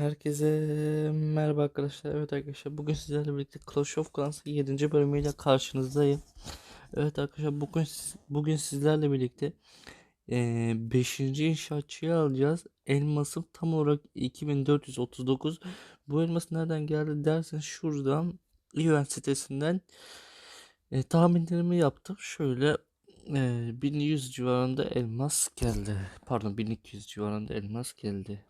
Herkese merhaba arkadaşlar. Evet arkadaşlar bugün sizlerle birlikte Clash of Clans'ın 7. bölümüyle karşınızdayım. Evet arkadaşlar bugün bugün sizlerle birlikte 5. inşaatçıyı alacağız. Elmasım tam olarak 2439. Bu elmas nereden geldi derseniz şuradan event sitesinden e, tahminlerimi yaptım. Şöyle e, 1100 civarında elmas geldi. Pardon 1200 civarında elmas geldi.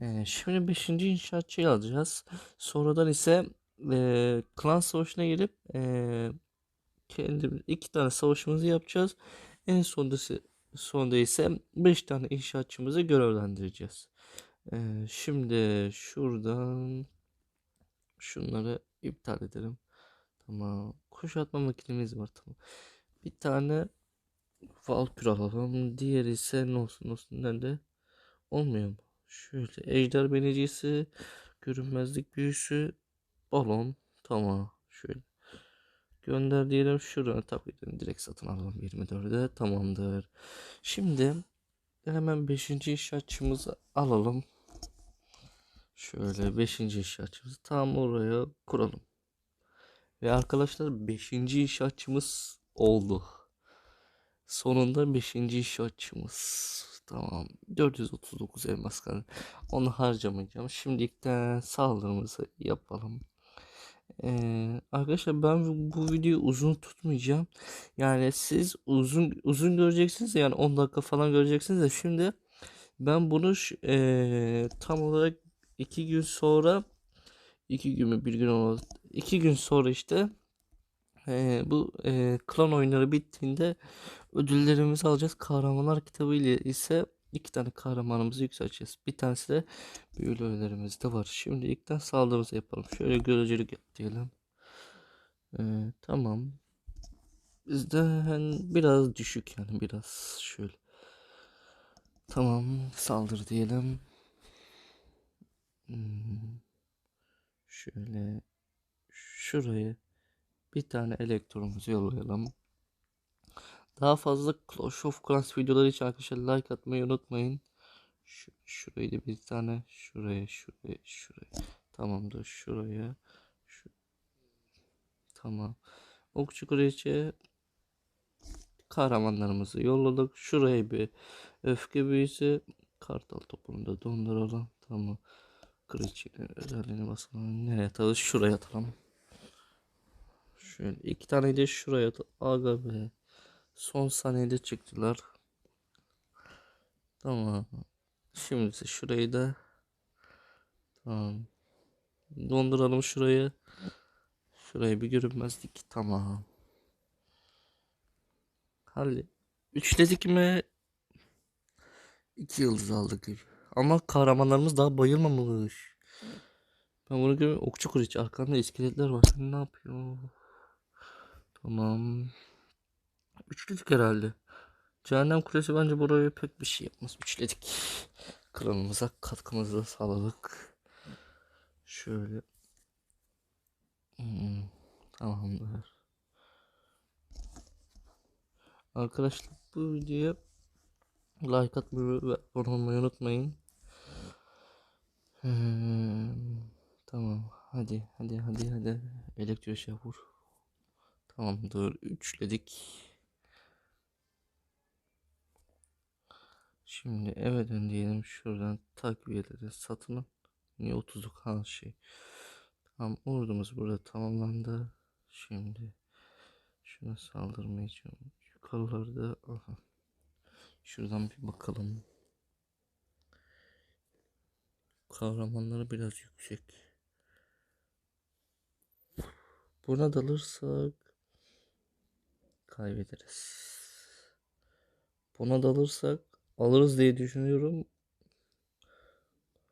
Ee, şimdi 5. inşaatçıyı alacağız. Sonradan ise e, klan savaşına gelip e, kendi iki tane savaşımızı yapacağız. En sonunda, sonunda ise 5 tane inşaatçımızı görevlendireceğiz. Ee, şimdi şuradan şunları iptal edelim. Tamam. Kuşatma makinemiz var tamam. Bir tane Valkür alalım. Diğeri ise ne olsun olsun nerede? Olmuyor mu? Şöyle ejder benicisi, görünmezlik büyüsü, balon. Tamam. Şöyle. Gönder diyelim şuraya tabii edelim. Direkt satın alalım 24'e. Tamamdır. Şimdi hemen 5. inşaatçımızı alalım. Şöyle 5. inşaatçımızı tam oraya kuralım. Ve arkadaşlar 5. inşaatçımız oldu. Sonunda 5. inşaatçımız. Tamam. 439 elmas kaldı. Onu harcamayacağım. Şimdilikten saldırımızı yapalım. Ee, arkadaşlar ben bu videoyu uzun tutmayacağım. Yani siz uzun uzun göreceksiniz ya, yani 10 dakika falan göreceksiniz de şimdi ben bunu ee, tam olarak 2 gün sonra 2 gün mü bir gün olmaz 2 gün sonra işte ee, bu ee, klan oyunları bittiğinde ödüllerimizi alacağız. Kahramanlar kitabı ile ise iki tane kahramanımızı yükselteceğiz. Bir tanesi de büyülü ödüllerimiz de var. Şimdi ilkten saldırımızı yapalım. Şöyle görücülük yap diyelim. Ee, tamam. Bizden biraz düşük yani biraz şöyle. Tamam saldır diyelim. Hmm, şöyle şuraya bir tane elektronumuzu yollayalım. Daha fazla Clash of Clans videoları için arkadaşlar like atmayı unutmayın. Şu, şurayı da bir tane şuraya şuraya şuraya. Tamamdır şuraya. Şu. Tamam. Okçu Kraliçe kahramanlarımızı yolladık. Şuraya bir öfke büyüsü. Kartal topunu da donduralım. Tamam. Kraliçenin özelliğini basalım. Nereye atalım? Şuraya atalım. Şöyle iki tane de şuraya atalım. Aga be. Son saniyede çıktılar. Tamam. Şimdi şurayı da tamam. Donduralım şurayı. Şurayı bir görünmezlik. Tamam. Halli. Üçledik mi? İki yıldız aldık gibi. Ama kahramanlarımız daha bayılmamış. Ben bunu görüyorum. Okçu kurucu. Arkanda iskeletler var. Sen ne yapıyorsun? Tamam. Üçledik herhalde. Cehennem Kulesi bence buraya pek bir şey yapmaz. Üçledik. Kralımıza katkımızı sağladık. Şöyle. Hmm, tamamdır. Arkadaşlar bu videoya like atmayı ve abone olmayı unutmayın. Hmm, tamam. Hadi hadi hadi hadi. Elektro şey vur. Tamamdır. Üçledik. Şimdi eve dön diyelim şuradan takviyeleri satın al. Niye 30'luk ha şey. Tamam ordumuz burada tamamlandı. Şimdi şuna saldırmayacağım. Yukarılarda aha. Şuradan bir bakalım. Kahramanları biraz yüksek. Buna dalırsak kaybederiz. Buna dalırsak alırız diye düşünüyorum.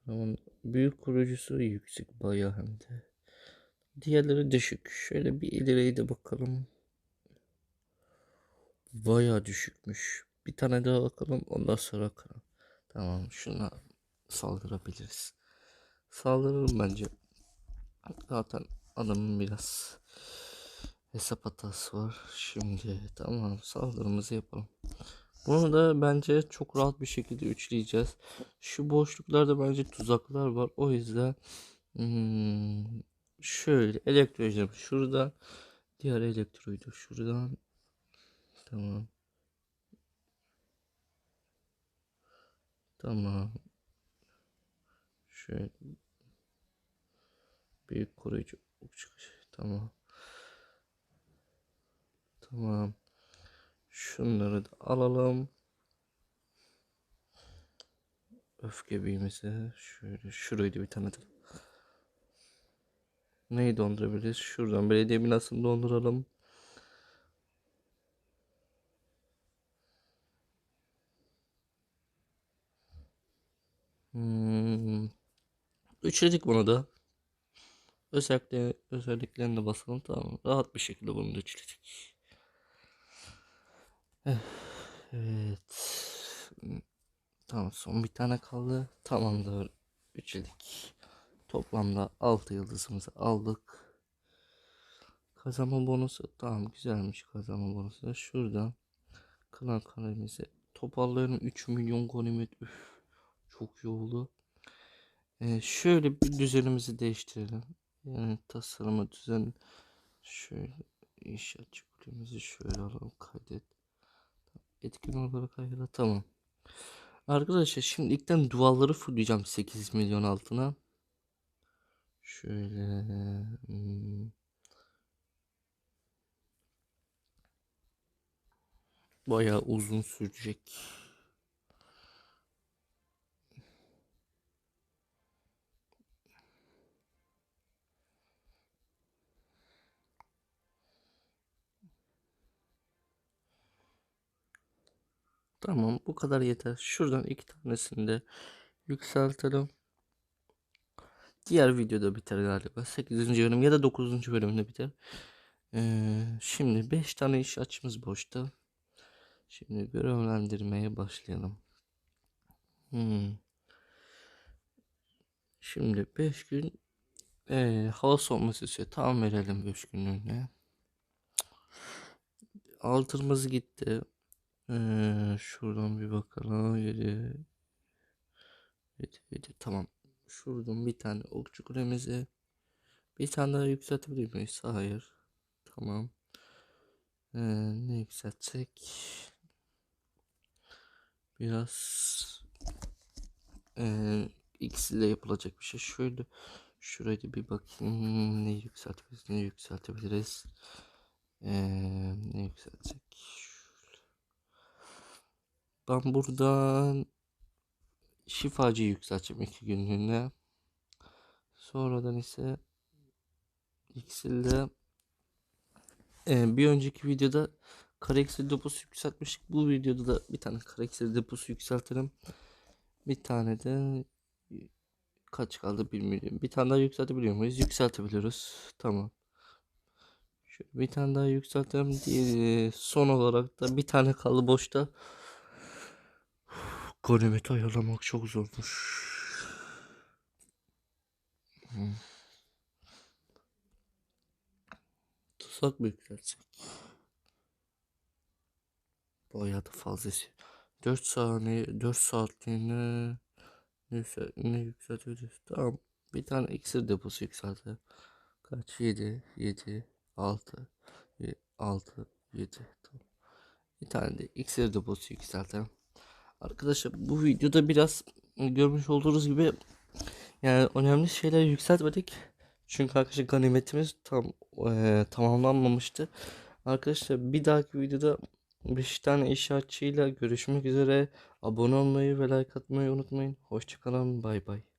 Ama büyük kurucusu yüksek bayağı hem de. Diğerleri düşük. Şöyle bir ileriye de bakalım. Bayağı düşükmüş. Bir tane daha bakalım ondan sonra bakalım. Tamam şuna saldırabiliriz. Saldırırım bence. Zaten adamın biraz hesap hatası var. Şimdi tamam saldırımızı yapalım. Bunu da bence çok rahat bir şekilde üçleyeceğiz. Şu boşluklarda bence tuzaklar var. O yüzden hmm, şöyle elektroyu şuradan diğer elektroyu da şuradan. Tamam. Tamam. Şöyle büyük koruyucu çıkış. Tamam. Tamam Şunları da alalım. Öfke büyümesi. Şöyle şurayı da bir tanıtalım. Neyi dondurabiliriz? Şuradan belediye binasını donduralım. Hmm. Üçledik bunu da. Özellikle özelliklerini basalım tamam. Rahat bir şekilde bunu da üçledik. Evet. Tamam son bir tane kaldı. Tamamdır. Üçledik. Toplamda 6 yıldızımızı aldık. Kazanma bonusu. Tamam güzelmiş kazanma bonusu. Şuradan klan kalemizi toparlayalım. 3 milyon ganimet. Üf, çok iyi oldu. Ee, şöyle bir düzenimizi değiştirelim. Yani tasarımı düzen şöyle inşaat çiftliğimizi şöyle alalım kaydet. Etkin olarak ayarla tamam. Arkadaşlar şimdi ilkten duvarları fullleyeceğim 8 milyon altına. Şöyle hmm. Bayağı uzun sürecek. Tamam bu kadar yeter. Şuradan iki tanesini de yükseltelim. Diğer videoda biter galiba. 8. bölüm ya da 9. bölümde biter. Ee, şimdi 5 tane iş açımız boşta. Şimdi görevlendirmeye başlayalım. Hmm. Şimdi 5 gün ee, hava soğuması istiyor. Tamam verelim 5 günlüğüne. Altımız gitti. Ee, şuradan bir bakalım. 7 7 7 tamam. Şuradan bir tane okçu kulemizi bir tane daha yükseltebilir miyiz? Hayır. Tamam. Ee, ne yükseltsek? Biraz ee, ile yapılacak bir şey. Şöyle şuraya bir bakayım. Ne yükseltebiliriz? Ne yükseltebiliriz? Ee, ne yükseltsek? Ben buradan şifacı yükselteceğim iki günlüğüne. Sonradan ise X'de e, bir önceki videoda karakter deposu yükseltmiştik. Bu videoda da bir tane karakter deposu yükseltelim. Bir tane de kaç kaldı bilmiyorum. Bir tane daha yükseltebiliyor muyuz? Yükseltebiliyoruz. Tamam. Şöyle bir tane daha yükseltelim diye son olarak da bir tane kaldı boşta. Ganimeti ayarlamak çok zormuş. Hmm. Tuzak mı yükseltsek? Bayağı da fazla. 4 saniye, 4 saatliğine neyse ne yükseltiyoruz? Tamam. Bir tane iksir deposu yükseltelim. Kaç? 7, 7, 6, 6, 7. Tamam. Bir tane de iksir deposu yükseltelim. Arkadaşlar bu videoda biraz görmüş olduğunuz gibi yani önemli şeyler yükseltmedik. Çünkü arkadaşlar ganimetimiz tam e, tamamlanmamıştı. Arkadaşlar bir dahaki videoda 5 tane inşaatçıyla görüşmek üzere. Abone olmayı ve like atmayı unutmayın. Hoşçakalın. Bay bay.